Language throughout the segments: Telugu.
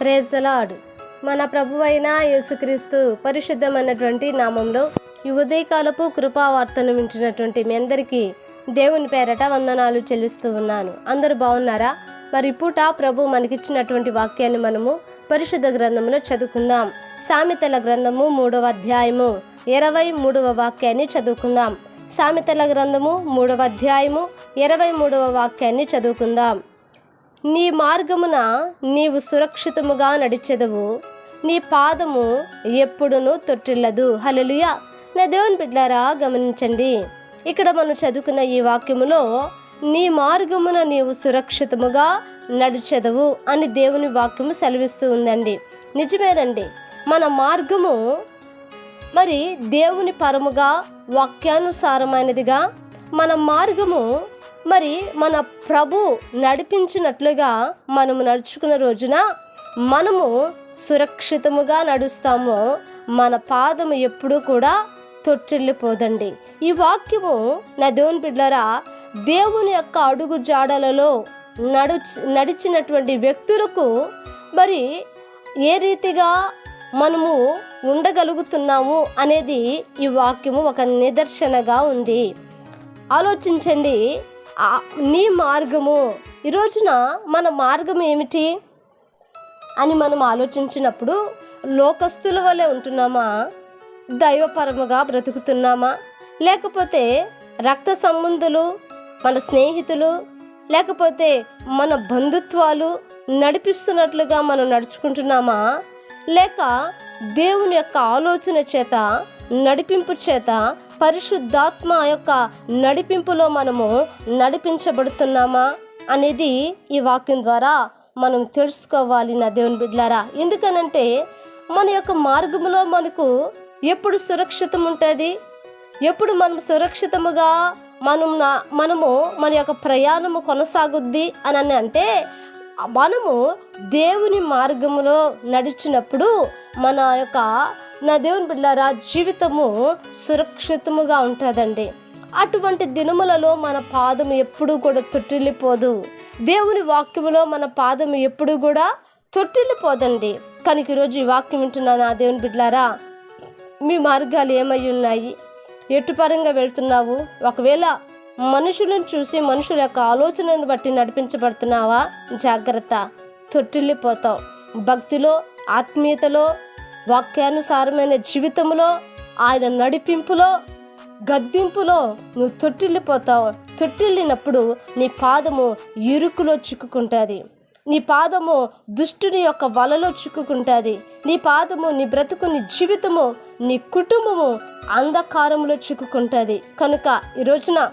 ప్రేజలాడ్ మన ప్రభువైన యేసుక్రీస్తు పరిశుద్ధమైనటువంటి నామంలో ఈ ఉదయకాలపు కృపావార్తను వింటున్నటువంటి మీ అందరికీ దేవుని పేరట వందనాలు చెల్లిస్తూ ఉన్నాను. అందరూ బాగున్నారా? మరి పూట ప్రభు మనకిచ్చినటువంటి వాక్యాన్ని మనము పరిశుద్ధ గ్రంథంలో చదువుకుందాం. సామెతల గ్రంథము మూడవ అధ్యాయము ఇరవై మూడవ వాక్యాన్ని చదువుకుందాం. సామెతల గ్రంథము మూడవ అధ్యాయము ఇరవై మూడవ వాక్యాన్ని చదువుకుందాం. నీ మార్గమున నీవు సురక్షితముగా నడిచెదవు. నీ పాదము ఎప్పుడునూ తొట్టిల్లదు. హలలుయా నా దేవుని బిడ్డారా గమనించండి. ఇక్కడ మనం చదువుకున్న ఈ వాక్యములో నీ మార్గమున నీవు సురక్షితముగా నడిచెదవు అని దేవుని వాక్యము సెలవిస్తూ ఉందండి. నిజమేనండి మన మార్గము మరి దేవుని పరముగా వాక్యానుసారమైనదిగా మన మార్గము మరి మన ప్రభు నడిపించినట్లుగా మనము నడుచుకున్న రోజున మనము సురక్షితముగా నడుస్తాము. మన పాదము ఎప్పుడూ కూడా తొట్టిల్లిపోదండి. ఈ వాక్యము నా దేవుని బిడ్డరా దేవుని యొక్క అడుగు జాడలలో నడు నడిచినటువంటి వ్యక్తులకు మరి ఏ రీతిగా మనము ఉండగలుగుతున్నాము అనేది ఈ వాక్యము ఒక నిదర్శనగా ఉంది. ఆలోచించండి. నీ మార్గము. ఈ రోజున మన మార్గం ఏమిటి? అని మనం ఆలోచించినప్పుడు లోకస్తుల వలె ఉంటున్నామా? దైవపరముగా బ్రతుకుతున్నామా? లేకపోతే రక్త సంబంధులు మన స్నేహితులు లేకపోతే మన బంధుత్వాలు నడిపిస్తున్నట్లుగా మనం నడుచుకుంటున్నామా? లేక దేవుని యొక్క ఆలోచన చేత నడిపింపు చేత పరిశుద్ధాత్మ యొక్క నడిపింపులో మనము నడిపించబడుతున్నామా అనేది ఈ వాక్యం ద్వారా మనం తెలుసుకోవాలి నా దేవుని బిడ్లారా. ఎందుకనంటే మన యొక్క మార్గంలో మనకు ఎప్పుడు సురక్షితం ఉంటుంది? ఎప్పుడు మనం సురక్షితముగా మనం నా- మనము మన యొక్క ప్రయాణము కొనసాగుద్ది అని అని అంటే మనము దేవుని మార్గములో నడిచినప్పుడు మన యొక్క నా దేవుని బిడ్డారా జీవితము సురక్షితముగా ఉంటుందండి. అటువంటి దినములలో మన పాదం ఎప్పుడూ కూడా తొట్టిల్లిపోదు. దేవుని వాక్యములో మన పాదం ఎప్పుడూ కూడా తొట్టిల్లిపోదండి. కనుక ఈరోజు ఈ వాక్యం వింటున్నా నా దేవుని బిడ్లారా మీ మార్గాలు ఏమై ఉన్నాయి? ఎటుపరంగా వెళ్తున్నావు? ఒకవేళ మనుషులను చూసి మనుషుల యొక్క ఆలోచనను బట్టి నడిపించబడుతున్నావా? జాగ్రత్త. తొట్టిల్లిపోతావు. భక్తిలో ఆత్మీయతలో వాక్యానుసారమైన జీవితంలో ఆయన నడిపింపులో గద్దింపులో నువ్వు తొట్టిల్లిపోతావు. తొట్టిల్లినప్పుడు నీ పాదము ఇరుకులో చిక్కుకుంటుంది. నీ పాదము దుష్టుని యొక్క వలలో చిక్కుకుంటుంది. నీ పాదము నీ బ్రతుకు నీ జీవితము నీ కుటుంబము అంధకారంలో చిక్కుకుంటుంది. కనుక ఈ రోజున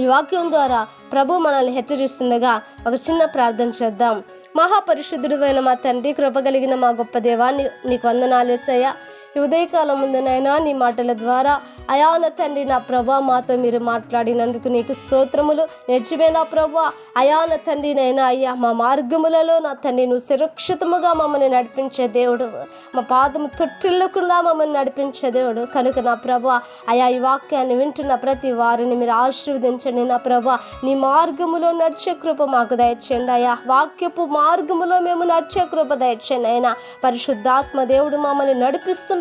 ఈ వాక్యం ద్వారా ప్రభు మనల్ని హెచ్చరిస్తుండగా ఒక చిన్న ప్రార్థన చేద్దాం. మహాపరిశుద్ధుడైన మా తండ్రి కృప కలిగిన మా గొప్ప దేవాన్ని నీ నీకు వందనాలేసయ్యా ఉదయకాలం ముందునైనా నీ మాటల ద్వారా అయా నా తండ్రి నా ప్రభా మాతో మీరు మాట్లాడినందుకు నీకు స్తోత్రములు. నిజమే నా ప్రభా అయా నా తండ్రి నైనా అయ్యా మా మార్గములలో నా తండ్రి నువ్వు సురక్షితముగా మమ్మల్ని నడిపించే దేవుడు. మా పాదము తొట్టిల్లకుండా మమ్మల్ని నడిపించే దేవుడు. కనుక నా ప్రభా అయా ఈ వాక్యాన్ని వింటున్న ప్రతి వారిని మీరు ఆశీర్వదించండి నా ప్రభా. నీ మార్గములో నడిచే కృప మాకు దయచేయండి అయ్యా. వాక్యపు మార్గములో మేము నడిచే కృప దయచేయండి అయినా పరిశుద్ధాత్మ దేవుడు మమ్మల్ని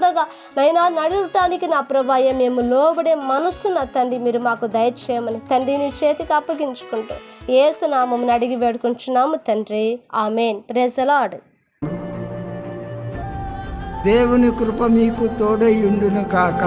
నడిపిస్తుండగా నైనా నడవటానికి నా ప్రభాయ మేము లోబడే మనస్సు నా తండ్రి మీరు మాకు దయచేయమని తండ్రి నీ చేతికి అప్పగించుకుంటూ ఏసునామం అడిగి వేడుకుంటున్నాము తండ్రి. ఆమెన్. ప్రెజలాడ్ దేవుని కృప మీకు తోడై ఉండును కాక